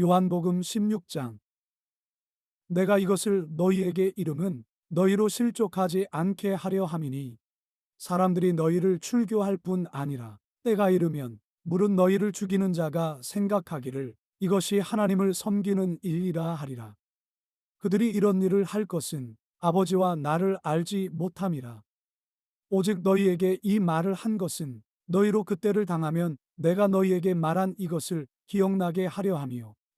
요한복음 16장 내가 이것을 너희에게 이름은 너희로 실족하지 않게 하려 함이니 사람들이 너희를 출교할 뿐 아니라 때가 이르면 물은 너희를 죽이는 자가 생각하기를 이것이 하나님을 섬기는 일이라 하리라. 그들이 이런 일을 할 것은 아버지와 나를 알지 못함이라. 오직 너희에게 이 말을 한 것은 너희로 그때를 당하면 내가 너희에게 말한 이것을 기억나게 하려 함이요.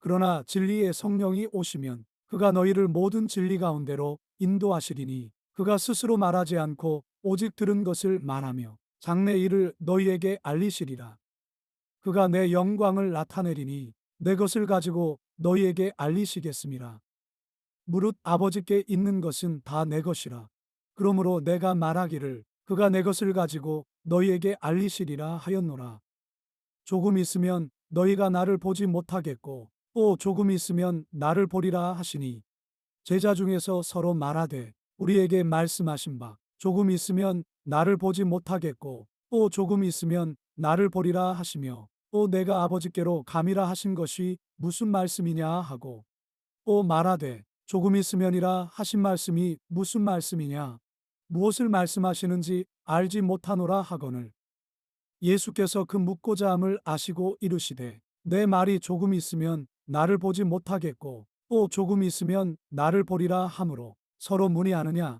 그러나 진리의 성령이 오시면 그가 너희를 모든 진리 가운데로 인도하시리니 그가 스스로 말하지 않고 오직 들은 것을 말하며 장래 일을 너희에게 알리시리라. 그가 내 영광을 나타내리니 내 것을 가지고 너희에게 알리시겠습니다. 무릇 아버지께 있는 것은 다 내 것이라. 그러므로 내가 말하기를 그가 내 것을 가지고 너희에게 알리시리라 하였노라. 조금 있으면 너희가 나를 보지 못하겠고 또 조금 있으면 나를 보리라 하시니 제자 중에서 서로 말하되 우리에게 말씀하신 바 조금 있으면 나를 보지 못하겠고 또 조금 있으면 나를 보리라 하시며 또 내가 아버지께로 감이라 하신 것이 무슨 말씀이냐 하고 또 말하되 조금 있으면이라 하신 말씀이 무슨 말씀이냐? 무엇을 말씀하시는지 알지 못하노라 하거늘. 예수께서 그 묻고자 함을 아시고 이르시되 내 말이 조금 있으면 나를 보지 못하겠고 또 조금 있으면 나를 보리라 하므로 서로 문의하느냐?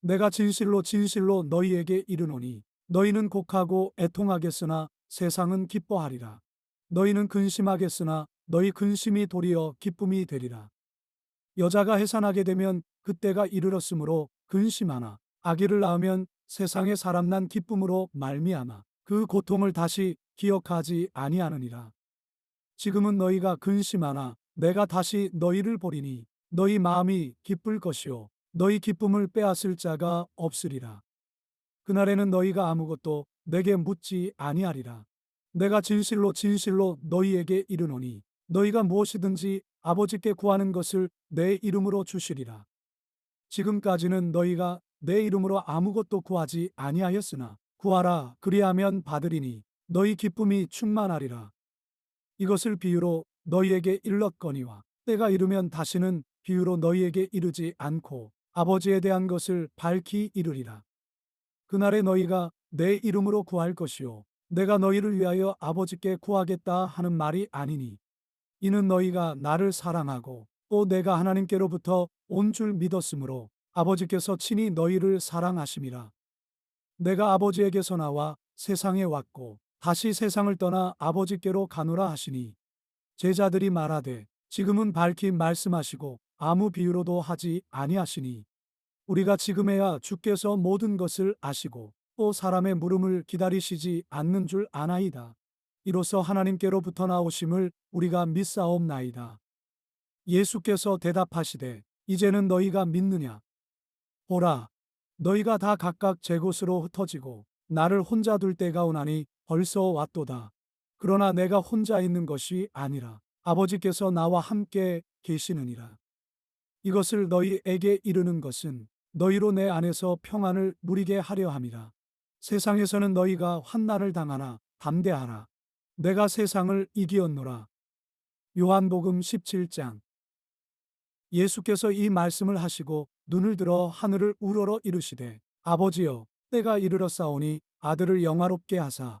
내가 진실로 진실로 너희에게 이르노니 너희는 곡하고 애통하겠으나 세상은 기뻐하리라. 너희는 근심하겠으나 너희 근심이 도리어 기쁨이 되리라. 여자가 해산하게 되면 그때가 이르렀으므로 근심하나 아기를 낳으면 세상에 사람 난 기쁨으로 말미암아 그 고통을 다시 기억하지 아니하느니라. 지금은 너희가 근심하나 내가 다시 너희를 보리니 너희 마음이 기쁠 것이요 너희 기쁨을 빼앗을 자가 없으리라. 그날에는 너희가 아무것도 내게 묻지 아니하리라. 내가 진실로 진실로 너희에게 이르노니 너희가 무엇이든지 아버지께 구하는 것을 내 이름으로 주시리라. 지금까지는 너희가 내 이름으로 아무것도 구하지 아니하였으나 구하라 그리하면 받으리니 너희 기쁨이 충만하리라. 이것을 비유로 너희에게 일렀거니와 때가 이르면 다시는 비유로 너희에게 이르지 않고 아버지에 대한 것을 밝히 이르리라. 그날에 너희가 내 이름으로 구할 것이요 내가 너희를 위하여 아버지께 구하겠다 하는 말이 아니니 이는 너희가 나를 사랑하고 또 내가 하나님께로부터 온 줄 믿었으므로 아버지께서 친히 너희를 사랑하심이라. 내가 아버지에게서 나와 세상에 왔고 다시 세상을 떠나 아버지께로 가노라 하시니 제자들이 말하되 지금은 밝히 말씀하시고 아무 비유로도 하지 아니하시니 우리가 지금에야 주께서 모든 것을 아시고 또 사람의 물음을 기다리시지 않는 줄 아나이다. 이로써 하나님께로부터 나오심을 우리가 믿사옵나이다. 예수께서 대답하시되 이제는 너희가 믿느냐? 보라, 너희가 다 각각 제 곳으로 흩어지고 나를 혼자 둘 때가 오나니 벌써 왔도다. 그러나 내가 혼자 있는 것이 아니라 아버지께서 나와 함께 계시느니라. 이것을 너희에게 이르는 것은 너희로 내 안에서 평안을 누리게 하려 함이라. 세상에서는 너희가 환난을 당하나 담대하라. 내가 세상을 이기었노라. 요한복음 17장 예수께서 이 말씀을 하시고 눈을 들어 하늘을 우러러 이르시되 아버지여 때가 이르렀사오니 아들을 영화롭게 하사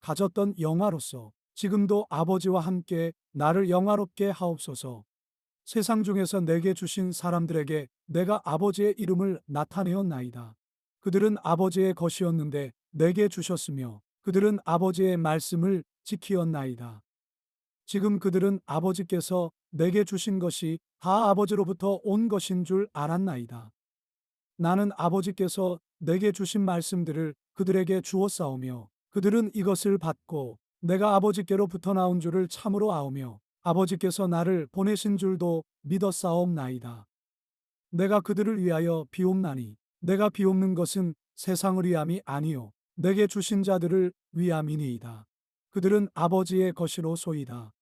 가졌던 영화로서 지금도 아버지와 함께 나를 영화롭게 하옵소서. 세상 중에서 내게 주신 사람들에게 내가 아버지의 이름을 나타내었나이다. 그들은 아버지의 것이었는데 내게 주셨으며 그들은 아버지의 말씀을 지키었나이다. 지금 그들은 아버지께서 내게 주신 것이 다 아버지로부터 온 것인 줄 알았나이다. 나는 아버지께서 내게 주신 말씀들을 그들에게 주었사오며 그들은 이것을 받고 내가 아버지께로부터 나온 줄을 참으로 아오며 아버지께서 나를 보내신 줄도 믿었사옵나이다. 내가 그들을 위하여 비옵나니 내가 비옵는 것은 세상을 위함이 아니요 내게 주신 자들을 위함이니이다. 그들은 아버지의 것이로 소이다.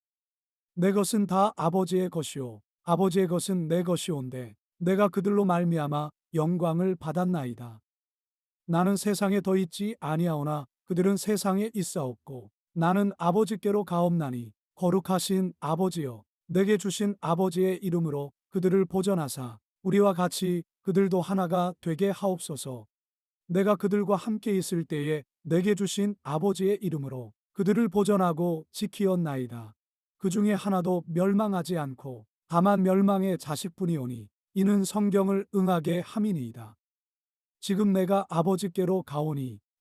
내 것은 다 아버지의 것이요 아버지의 것은 내 것이온데 내가 그들로 말미암아 영광을 받았나이다. 나는 세상에 더 있지 아니하오나 그들은 세상에 있사옵고 나는 아버지께로 가옵나니 거룩하신 아버지여 내게 주신 아버지의 이름으로 그들을 보전하사 우리와 같이 그들도 하나가 되게 하옵소서. 내가 그들과 함께 있을 때에 내게 주신 아버지의 이름으로 그들을 보전하고 지키었나이다. 그 중에 하나도 멸망하지 않고 다만 멸망의 자식뿐이오니 이는 성경을 응하게 함이니이다. 지금 내가 아버지께로 가오니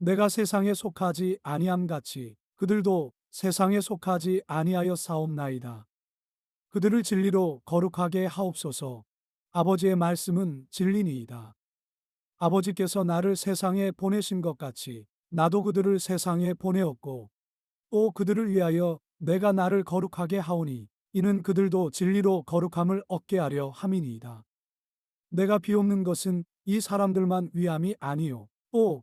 내가 세상에 속하지 아니함 같이 그들도 세상에 속하지 아니하여 사옵나이다. 그들을 진리로 거룩하게 하옵소서. 아버지의 말씀은 진리니이다. 아버지께서 나를 세상에 보내신 것 같이 나도 그들을 세상에 보내었고 또 그들을 위하여 내가 나를 거룩하게 하오니 이는 그들도 진리로 거룩함을 얻게 하려 함이니이다. 내가 비옵는 것은 이 사람들만 위함이 아니요 또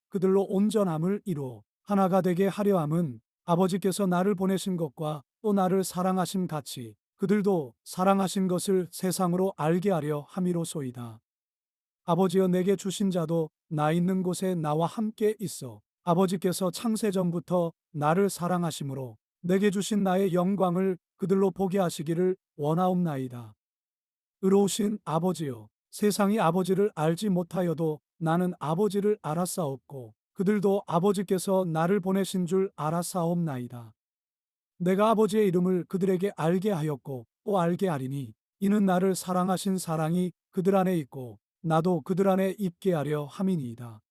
그들로 온전함을 이루어 하나가 되게 하려 함은 아버지께서 나를 보내신 것과 또 나를 사랑하심 같이 그들도 사랑하신 것을 세상으로 알게 하려 함이로소이다. 아버지여 내게 주신 자도 나 있는 곳에 나와 함께 있어 아버지께서 창세전부터 나를 사랑하심으로 내게 주신 나의 영광을 그들로 보게 하시기를 원하옵나이다. 의로우신 아버지여 세상이 아버지를 알지 못하여도 나는 아버지를 알았사옵고 그들도 아버지께서 나를 보내신 줄 알았사옵나이다. 내가 아버지의 이름을 그들에게 알게 하였고 또 알게 하리니 이는 나를 사랑하신 사랑이 그들 안에 있고 나도 그들 안에 있게 하려 함이니이다.